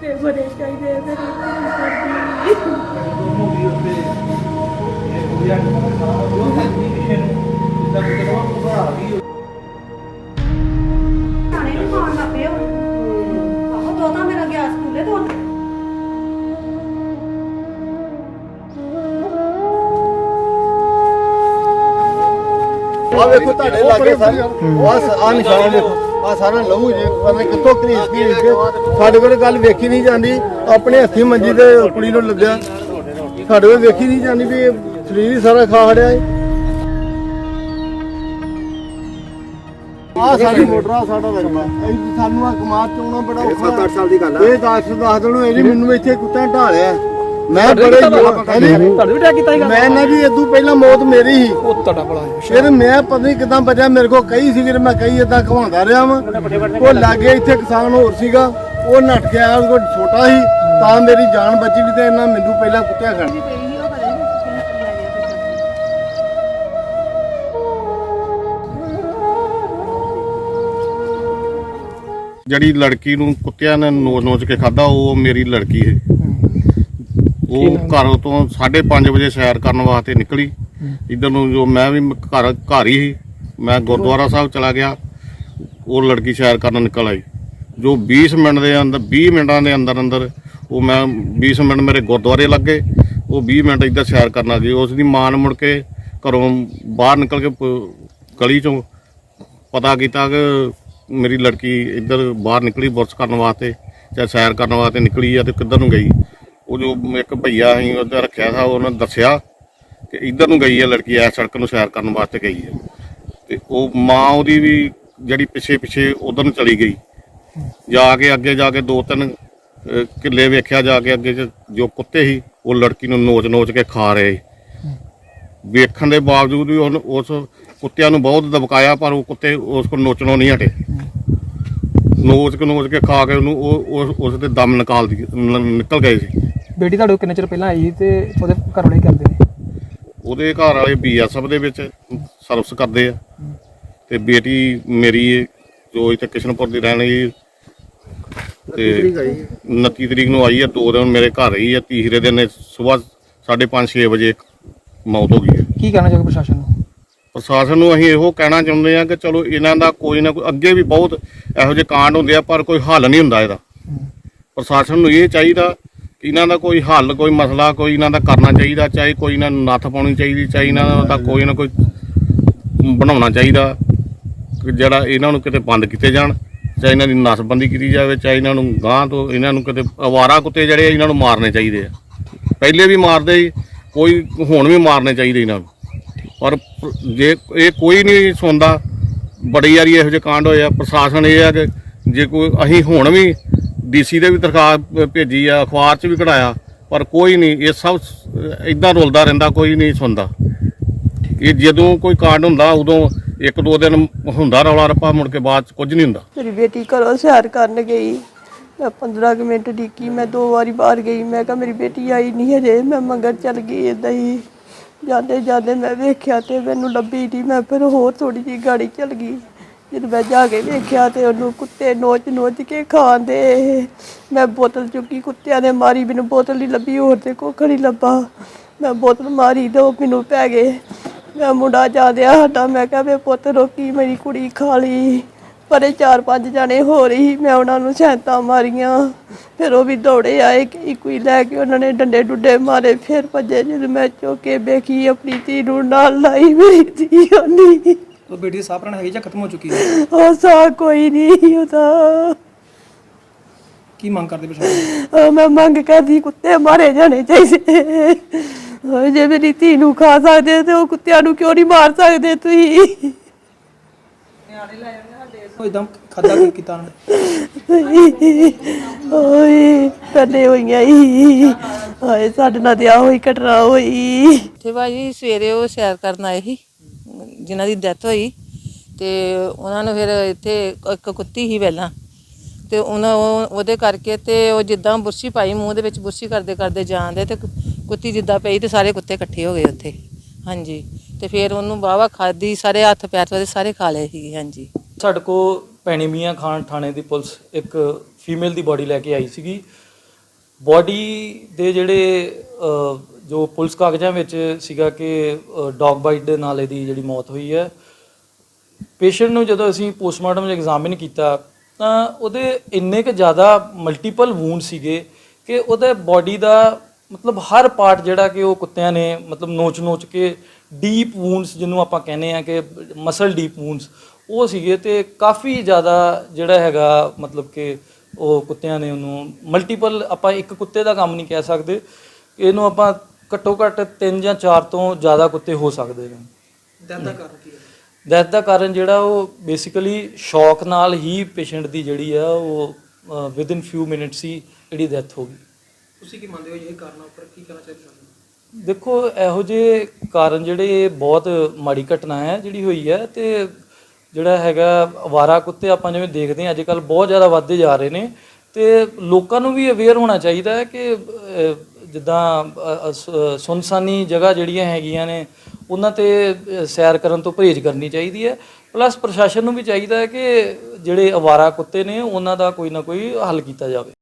ਕੁੱਤੇ ਬੜੇ ਚਾਹੀਦੇ ਆ ਮੇਰੇ ਕੋਲ ਕਰਦੀ ਨੂੰ ਉਹ ਲੱਗ ਪਏ ਹੁਣ। ਆਹੋ ਦੋਤਾ ਗਿਆ ਸਕੂਲੇ ਤੋਂ ਆ ਵੇਖੋ ਤੁਹਾਡੇ ਲਾਗੇ ਸਾਰੇ। ਆ ਆ ਨਿਸ਼ਾਨ ਵੇਖੋ। ਆ ਸਾਰਾ ਲਹੂ ਜੇ। ਪਤਾ ਕਿੱਥੋਂ ਕਰੀਸ ਕੇ ਸਾਡੇ ਕੋਲ ਗੱਲ ਵੇਖੀ ਨਹੀਂ ਜਾਂਦੀ। ਆਪਣੇ ਹੱਥੀ ਮੰਜੀ ਤੇ ਕੁੜੀ ਨੂੰ ਲੱਦਿਆ। ਸਾਡੇ ਕੋਲ ਵੇਖੀ ਨਹੀਂ ਜਾਂਦੀ ਵੀ ਇਹ ਸਰੀਰ ਹੀ ਸਾਰਾ ਖਾ ਖੜਿਆ ਏ। ਆ ਸਾਡੀ ਮੋਟਰ ਸਾਡਾ ਰਕਬਾ ਇਹ ਸਾਨੂੰ ਆ ਕਮਾਦ ਚੋਣਾ ਬੜਾ ਔਖਾ। 7-8 ਸਾਲ ਦੀ ਗੱਲ ਆ। ਇਹ 10 10 ਦਿਨ ਹੋਏ ਜੀ ਮੈਨੂੰ ਇੱਥੇ ਕੁੱਤਿਆਂ ਢਾਲਿਆ। ਮੈਂ ਬੜੇ ਤੁਹਾਡੇ ਵੀ ਟੈਕ ਕੀਤਾ ਸੀਗਾ। ਮੈਂ ਨਾ ਜੀ ਇਦੋਂ ਪਹਿਲਾਂ ਮੌਤ ਮੇਰੀ ਸੀ। ਉਹ ਤੁਹਾਡਾ ਬੜਾ ਹੈ। ਫਿਰ ਮੈਂ ਪਤਾ ਨਹੀਂ ਕਿਦਾਂ ਬਚਿਆ ਮੇਰੇ ਕੋਲ ਕਈ ਸੀ ਫਿਰ ਮੈਂ ਕਈ ਇਦਾਂ ਘਵਾਉਂਦਾ ਰਿਹਾ ਵਾਂ। ਉਹ ਲਾਗੇ ਇੱਥੇ ਕਿਸਾਨ ਹੋਰ ਸੀਗਾ ਉਹ ਕੇ ਆਇਆ ਉਹ ਕੋਲ ਛੋਟਾ ਸੀ ਤਾਂ ਮੇਰੀ ਜਾਨ ਬਚੀ ਨਹੀਂ ਤੇ ਇਹਨਾਂ ਮੈਨੂੰ ਪਹਿਲਾਂ ਕੁੱਤਿਆ ਖੜ ਗਿਆ ਜਿਹੜੀ ਲੜਕੀ ਨੂੰ ਕੁੱਤਿਆਂ ਨੇ ਨੋਚ ਨੋਚ ਕੇ ਖਾਦਾ ਉਹ ਮੇਰੀ ਲੜਕੀ ਹੈ। ਉਹ ਘਰੋਂ ਤੋਂ 5:30 ਵਜੇ ਸੈਰ ਕਰਨ ਵਾਸਤੇ ਨਿਕਲੀ। ਇਧਰ ਨੂੰ ਜੋ ਮੈਂ ਵੀ ਘਰ ਘਰ ਹੀ ਸੀ। ਮੈਂ ਗੁਰਦੁਆਰਾ ਸਾਹਿਬ ਚਲਾ ਗਿਆ। ਉਹ ਲੜਕੀ ਸੈਰ ਕਰਨ ਨਿਕਲ ਆਈ। ਜੋ 20 ਮਿੰਟ ਦੇ ਅੰਦਰ 20 ਮਿੰਟਾਂ ਦੇ ਅੰਦਰ ਅੰਦਰ ਉਹ ਮੈਂ 20 ਮਿੰਟ ਮੇਰੇ ਗੁਰਦੁਆਰੇ ਲੱਗੇ। ਉਹ 20 ਮਿੰਟ ਇੱਧਰ ਸੈਰ ਕਰਨਾ ਸੀ ਉਸ ਦੀ ਮਾਂ ਮੁੜ ਕੇ ਘਰੋਂ ਬਾਹਰ ਨਿਕਲ ਕੇ ਗਲੀ ਚੋਂ ਪਤਾ ਕੀਤਾ ਕਿ ਮੇਰੀ ਲੜਕੀ ਇੱਧਰ ਬਾਹਰ ਨਿਕਲੀ ਬੁਰਸ਼ ਕਰਨ ਵਾਸਤੇ ਜਾਂ ਸੈਰ ਕਰਨ ਵਾਸਤੇ ਨਿਕਲੀ ਆ ਤੇ ਕਿੱਧਰ ਨੂੰ ਗਈ। ਉਹ ਜੋ ਇੱਕ ਭਈਆ ਅਸੀਂ ਉਹਦਾ ਰੱਖਿਆ ਸੀ ਉਹਨੇ ਦੱਸਿਆ ਕਿ ਇੱਧਰ ਨੂੰ ਗਈ ਹੈ ਲੜਕੀ ਐ ਸੜਕ ਨੂੰ ਸੈਰ ਕਰਨ ਵਾਸਤੇ ਗਈ ਹੈ। ਤੇ ਉਹ ਮਾਂ ਉਹਦੀ ਵੀ ਜਿਹੜੀ ਪਿੱਛੇ ਪਿੱਛੇ ਉਧਰ ਨੂੰ ਚਲੀ ਗਈ। ਜਾ ਕੇ ਅੱਗੇ ਜਾ ਕੇ ਦੋ ਤਿੰਨ ਕਿੱਲੇ ਵੇਖਿਆ, ਜਾ ਕੇ ਅੱਗੇ ਜੋ ਕੁੱਤੇ ਸੀ, ਉਹ ਲੜਕੀ ਨੂੰ ਨੋਚ ਨੋਚ ਕੇ ਖਾ ਰਹੇ। ਸੀ। ਵੇਖਣ ਦੇ ਬਾਵਜੂਦ ਵੀ ਉਹਨ ਉਸ ਕੁੱਤਿਆਂ ਨੂੰ ਬਹੁਤ ਦਬਕਾਇਆ, ਪਰ ਉਹ ਕੁੱਤੇ ਉਸ ਕੋਲ ਨੋਚਣੋਂ ਨਹੀਂ ਹਟੇ। ਨੋਚ ਕੇ ਨੋਚ ਕੇ ਖਾ ਕੇ ਉਹਨੂੰ ਉਹ ਉਸ- ਉਸ ਦੇ ਦਮ ਨਿਕਾਲ ਦੀ, ਨ- ਨਿਕਲ ਗਏ ਸੀ। ਬੇਟੀ ਤੁਹਾਡੇ ਕੋਲ ਕਿੰਨੇ ਚਿਰ ਪਹਿਲਾਂ ਆਈ ਤੇ ਉਹਦੇ ਘਰ ਵਾਲੇ ਕਰਦੇ ਨੇ? ਉਹਦੇ ਘਰ ਵਾਲੇ ਬੀਐਸਐਫ ਦੇ ਵਿੱਚ ਸਰਵਿਸ ਕਰਦੇ ਆ। ਤੇ ਬੇਟੀ ਮੇਰੀ ਜੋ ਇੱਥੇ ਕਿਸ਼ਨਪੁਰ ਦੀ ਰਹਿਣ ਵਾਲੀ ਤੇ 29 ਤਰੀਕ ਨੂੰ ਆਈ ਹੈ ਦੋ ਦਿਨ ਮੇਰੇ ਘਰ ਰਹੀ ਹੈ ਤੀਸਰੇ ਦਿਨ ਸਵੇਰ 5:30 6 ਵਜੇ ਮੌਤ ਹੋ ਗਈ ਹੈ। ਕੀ ਕਹਿਣਾ ਚਾਹੋਗੇ ਪ੍ਰਸ਼ਾਸਨ ਨੂੰ? ਪ੍ਰਸ਼ਾਸਨ ਨੂੰ ਅਸੀਂ ਇਹੋ ਕਹਿਣਾ ਚਾਹੁੰਦੇ ਆ ਕਿ ਚਲੋ ਇਹਨਾਂ ਦਾ ਕੋਈ ਨਾ ਕੋਈ ਅੱਗੇ ਵੀ ਬਹੁਤ ਇਹੋ ਜਿਹੇ ਕਾਂਡ ਹੁੰਦੇ ਆ ਪਰ ਕੋਈ ਹੱਲ ਨਹੀਂ ਹੁੰਦਾ ਇਹਦਾ। ਪ੍ਰਸ਼ਾਸਨ ਨੂੰ ਇਹ ਚਾਹੀਦਾ ਇਹਨਾਂ ਦਾ ਕੋਈ ਹੱਲ, ਕੋਈ ਮਸਲਾ, ਕੋਈ ਇਹਨਾਂ ਦਾ ਕਰਨਾ ਚਾਹੀਦਾ, ਚਾਹੇ ਕੋਈ ਇਹਨਾਂ ਨੂੰ ਨੱਥ ਪਾਉਣੀ ਚਾਹੀਦੀ, ਚਾਹੇ ਇਹਨਾਂ ਦਾ ਕੋਈ ਨਾ ਕੋਈ ਬਣਾਉਣਾ ਚਾਹੀਦਾ, ਕਿ ਜਿਹੜਾ ਇਹਨਾਂ ਨੂੰ ਕਿਤੇ ਬੰਦ ਕੀਤੇ ਜਾਣ, ਚਾਹੇ ਇਹਨਾਂ ਦੀ ਨਸਬੰਦੀ ਕੀਤੀ ਜਾਵੇ, ਚਾਹੇ ਇਹਨਾਂ ਨੂੰ ਗਾਂ ਤੋਂ ਇਹਨਾਂ ਨੂੰ ਕਿਤੇ ਅਵਾਰਾ ਕੁੱਤੇ ਜਿਹੜੇ ਇਹਨਾਂ ਨੂੰ ਮਾਰਨੇ ਚਾਹੀਦੇ ਆ। ਪਹਿਲੇ ਵੀ ਮਾਰਦੇ ਸੀ, ਕੋਈ ਹੁਣ ਵੀ ਮਾਰਨੇ ਚਾਹੀਦੇ ਇਹਨਾਂ ਨੂੰ। ਔਰ ਜੇ ਇਹ ਕੋਈ ਨਹੀਂ ਸੁਣਦਾ, ਬੜੀ ਵਾਰੀ ਇਹੋ ਜਿਹੇ ਕਾਂਡ ਹੋਏ ਆ, ਪ੍ਰਸ਼ਾਸਨ ਇਹ ਆ ਕਿ ਜੇ ਕੋਈ, ਅਸੀਂ ਹੁਣ ਵੀ ਡੀਸੀ ਦੇ ਵੀ ਦਰਖਾਸਤ ਭੇਜੀ ਆ, ਅਖਬਾਰ 'ਚ ਵੀ ਕਢਾਇਆ, ਪਰ ਕੋਈ ਨਹੀਂ, ਇਹ ਸਭ ਇਦਾਂ ਰੁਲਦਾ ਰਹਿੰਦਾ, ਕੋਈ ਨਹੀਂ ਸੁਣਦਾ। ਇਹ ਜਦੋਂ ਕੋਈ ਕਾਂਡ ਹੁੰਦਾ, ਉਦੋਂ ਇੱਕ ਦੋ ਦਿਨ ਹੁੰਦਾ ਰੌਲਾ ਰੱਪਾ, ਮੁੜ ਕੇ ਬਾਅਦ ਕੁਝ ਨਹੀਂ ਹੁੰਦਾ। ਮੇਰੀ ਬੇਟੀ ਘਰੋਂ ਸੈਰ ਕਰਨ ਗਈ। ਮੈਂ 15 ਕੁ ਮਿੰਟ ਡਿੱਕੀ ਮੈਂ ਦੋ ਵਾਰੀ ਬਾਹਰ ਗਈ। ਮੈਂ ਕਿਹਾ, ਮੇਰੀ ਬੇਟੀ ਆਈ ਨਹੀਂ ਹਜੇ। ਮੈਂ ਮੰਗਰ ਚੱਲ ਗਈ ਏਦਾਂ ਹੀ। ਜਾਂਦੇ ਜਾਂਦੇ ਮੈਂ ਵੇਖਿਆ ਤੇ ਮੈਨੂੰ ਲੱਭੀ ਨਹੀਂ ਮੈਂ ਫਿਰ ਹੋਰ ਥੋੜੀ ਜਿਹੀ ਗਾੜੀ ਚੱਲ ਗਈ। ਜਦੋਂ ਮੈਂ ਜਾ ਕੇ ਵੇਖਿਆ ਤੇ ਉਹਨੂੰ ਕੁੱਤੇ ਨੋਚ ਨੋਚ ਕੇ ਖਾਂਦੇ। ਮੈਂ ਬੋਤਲ ਚੁੱਕੀ ਕੁੱਤਿਆਂ ਨੇ ਮਾਰੀ, ਮੈਨੂੰ ਬੋਤਲ ਨਹੀਂ ਲੱਭੀ, ਹੋਰ ਤੇ ਕੁੱਖ ਨਹੀਂ ਲੱਭਾ। ਮੈਂ ਬੋਤਲ ਮਾਰੀ ਤੇ ਉਹ ਮੈਨੂੰ ਪੈ ਗਏ। ਮੈਂ ਮੁੰਡਾ ਜਾਦਿਆ ਸਾਡਾ, ਮੈਂ ਕਿਹਾ ਵੇ ਪੁੱਤ ਰੋਕੀ ਮੇਰੀ ਕੁੜੀ ਖਾ ਲਈ। ਪਰੇ ਚਾਰ ਪੰਜ ਜਾਣੇ ਹੋ ਰਹੀ, ਮੈਂ ਉਹਨਾਂ ਨੂੰ ਸੈਂਤਾਂ ਮਾਰੀਆਂ। ਫਿਰ ਉਹ ਵੀ ਦੌੜੇ ਆਏ ਕਿ ਕੋਈ ਲੈ ਕੇ ਉਹਨਾਂ ਨੇ ਡੰਡੇ ਡੁੱਡੇ ਮਾਰੇ। ਫਿਰ ਭੱਜੇ ਜਦੋਂ ਮੈਂ ਚੁੱਕ ਕੇ ਵੇਖੀ, ਆਪਣੀ ਧੀ ਨੂੰ ਨਾਲ ਲਾਈ ਮੇਰੀ ਧੀ ਹੋਣੀ ਉਹ ਬੇਟੀ ਦੀ ਸਾਹ ਪ੍ਰਣ ਹੈਗੀ ਜਾਂ ਖਤਮ ਹੋ ਚੁੱਕੀ ਹੈ? ਉਹ ਸਾ ਕੋਈ ਨਹੀਂ ਉਹਦਾ ਕੀ ਮੰਗ ਕਰਦੇ ਪ੍ਰਸ਼ਾਸਨ ਉਹ ਮੈਂ ਮੰਗ ਕਰਦੀ ਕੁੱਤੇ ਮਾਰੇ ਜਾਣੇ ਚਾਹੀਦੇ। ਉਹ ਜੇ ਮੇਰੀ ਧੀ ਨੂੰ ਖਾ ਸਕਦੇ ਤੇ ਉਹ ਕੁੱਤਿਆਂ ਨੂੰ ਕਿਉਂ ਨਹੀਂ ਮਾਰ ਸਕਦੇ ਤੁਸੀਂ? ਉਹ ਇਦਾਂ ਖਾਦਾ ਕੀ ਕੀਤਾ ਉਹਨੇ? ਓਏ ਕਦੇ ਹੋਈਆਂ ਈ ਓਏ ਸਾਡੇ ਨਾਲ ਤੇ ਆ ਹੋਈ ਘਟਨਾ ਹੋਈ। ਤੇ ਭਾਜੀ ਸਵੇਰੇ ਉਹ ਸੈਰ ਕਰਨ ਆਏ ਸੀ। ਜਿਨ੍ਹਾਂ ਦੀ ਡੈਥ ਹੋਈ ਤੇ ਉਹਨਾਂ ਨੂੰ ਫਿਰ ਇੱਥੇ ਇੱਕ ਕੁੱਤੀ ਸੀ ਪਹਿਲਾਂ ਤੇ ਉਹਨਾਂ ਉਹਦੇ ਕਰਕੇ ਤੇ ਉਹ ਜਿੱਦਾਂ ਬੁਰਸ਼ੀ ਪਾਈ ਮੂੰਹ ਦੇ ਵਿੱਚ ਬੁਰਸ਼ੀ ਕਰਦੇ ਕਰਦੇ ਜਾਂਦੇ ਤੇ ਕੁੱਤੀ ਜਿੱਦਾਂ ਪਈ ਤੇ ਸਾਰੇ ਕੁੱਤੇ ਇਕੱਠੇ ਹੋ ਗਏ ਉੱਥੇ। ਹਾਂਜੀ। ਤੇ ਫਿਰ ਉਹਨੂੰ ਵਾਹਵਾ ਖਾਦੀ ਸਾਰੇ ਹੱਥ ਪੈਰ ਉਹਦੇ ਸਾਰੇ ਖਾ ਲਏ ਸੀ ਹਾਂਜੀ। ਸਾਡੇ ਕੋ ਪੈਣੀ ਮੀਆਂ ਖਾਨ ਥਾਣੇ ਦੀ ਪੁਲਿਸ ਇੱਕ ਫੀਮੇਲ ਦੀ ਬਾਡੀ ਲੈ ਕੇ ਆਈ ਸੀਗੀ। ਬਾਡੀ ਦੇ ਜਿਹੜੇ ਜੋ ਪੁਲਿਸ ਕਾਗਜ਼ਾਂ ਵਿੱਚ ਸੀਗਾ ਕਿ ਡੌਗ ਬਾਈਟ ਦੇ ਨਾਲ ਇਹਦੀ ਜਿਹੜੀ ਮੌਤ ਹੋਈ ਹੈ। ਪੇਸ਼ੈਂਟ ਨੂੰ ਜਦੋਂ ਅਸੀਂ ਪੋਸਟਮਾਰਟਮ ਐਗਜ਼ਾਮਿਨ ਕੀਤਾ, ਤਾਂ ਉਹਦੇ ਇੰਨੇ ਕੁ ਜ਼ਿਆਦਾ ਮਲਟੀਪਲ ਵੂਨ ਸੀਗੇ ਕਿ ਉਹਦੇ ਬਾਡੀ ਦਾ ਮਤਲਬ ਹਰ ਪਾਰਟ ਜਿਹੜਾ ਕਿ ਉਹ ਕੁੱਤਿਆਂ ਨੇ ਮਤਲਬ ਨੋਚ-ਨੋਚ ਕੇ ਡੀਪ ਵੂਨਸ ਜਿਹਨੂੰ ਆਪਾਂ ਕਹਿੰਦੇ ਆ ਕਿ ਮਸਲ ਡੀਪ ਵੂਨਸ ਉਹ ਸੀਗੇ ਤੇ ਕਾਫੀ ਜ਼ਿਆਦਾ ਜਿਹੜਾ ਹੈਗਾ ਮਤਲਬ ਕਿ ਉਹ ਕੁੱਤਿਆਂ ਨੇ ਉਹਨੂੰ ਮਲਟੀਪਲ ਆਪਾਂ ਇੱਕ ਕੁੱਤੇ ਦਾ ਕੰਮ ਨਹੀਂ ਕਹਿ ਸਕਦੇ। ਇਹਨੂੰ ਆਪਾਂ ਘੱਟੋ ਘੱਟ 3 ਜਾਂ 4 ਤੋਂ ਜ਼ਿਆਦਾ ਕੁੱਤੇ ਹੋ ਸਕਦੇ ਨੇ। ਡੈਥ ਦਾ ਕਾਰਨ ਕੀ ਹੈ? ਡੈਥ ਦਾ ਕਾਰਨ ਜਿਹੜਾ ਉਹ ਬੇਸਿਕਲੀ ਸ਼ੌਕ ਨਾਲ ਹੀ ਪੇਸ਼ੈਂਟ ਦੀ ਜਿਹੜੀ ਆ ਉਹ ਵਿਦ ਇਨ ਫਿਊ ਮਿੰਟਸ ਹੀ ਜਿਹੜੀ ਡੈਥ ਹੋ ਗਈ। ਤੁਸੀਂ ਕੀ ਮੰਨਦੇ ਹੋ ਇਹ ਕਾਰਨਾਂ ਉੱਪਰ? ਕੀ ਕਹਿਣਾ ਚਾਹੀਦਾ ਤੁਹਾਨੂੰ ਦੇਖੋ ਇਹੋ ਜਿਹੇ ਕਾਰਨ ਜਿਹੜੇ ਇਹ ਬਹੁਤ ਮਾੜੀ ਘਟਨਾ ਹੈ ਜਿਹੜੀ ਹੋਈ ਹੈ ਤੇ ਜਿਹੜਾ ਹੈਗਾ ਅਵਾਰਾ ਕੁੱਤੇ ਆਪਾਂ ਜਿਵੇਂ ਦੇਖਦੇ ਹਾਂ ਅੱਜ ਕੱਲ ਬਹੁਤ ਜ਼ਿਆਦਾ ਵੱਧਦੇ ਜਾ ਰਹੇ ਨੇ ਤੇ ਲੋਕਾਂ ਨੂੰ ਵੀ ਅਵੇਅਰ ਹੋਣਾ ਚਾਹੀਦਾ ਹੈ ਕਿ ਅਹ, ਜਿੱਦਾਂ ਅ, ਸੁਨਸਾਨੀ ਜਗ੍ਹਾ ਜਿਹੜੀਆਂ ਹੈਗੀਆਂ ਨੇ ਉਹਨਾਂ ਤੇ ਸੈਰ ਕਰਨ ਤੋਂ ਪਰਹੇਜ਼ ਕਰਨੀ ਚਾਹੀਦੀ ਹੈ। ਪਲੱਸ ਪ੍ਰਸ਼ਾਸਨ ਨੂੰ ਵੀ ਚਾਹੀਦਾ ਹੈ ਕਿ ਜਿਹੜੇ ਅਵਾਰਾ ਕੁੱਤੇ ਨੇ ਉਹਨਾਂ ਦਾ ਕੋਈ ਨਾ ਕੋਈ ਹੱਲ ਕੀਤਾ ਜਾਵੇ।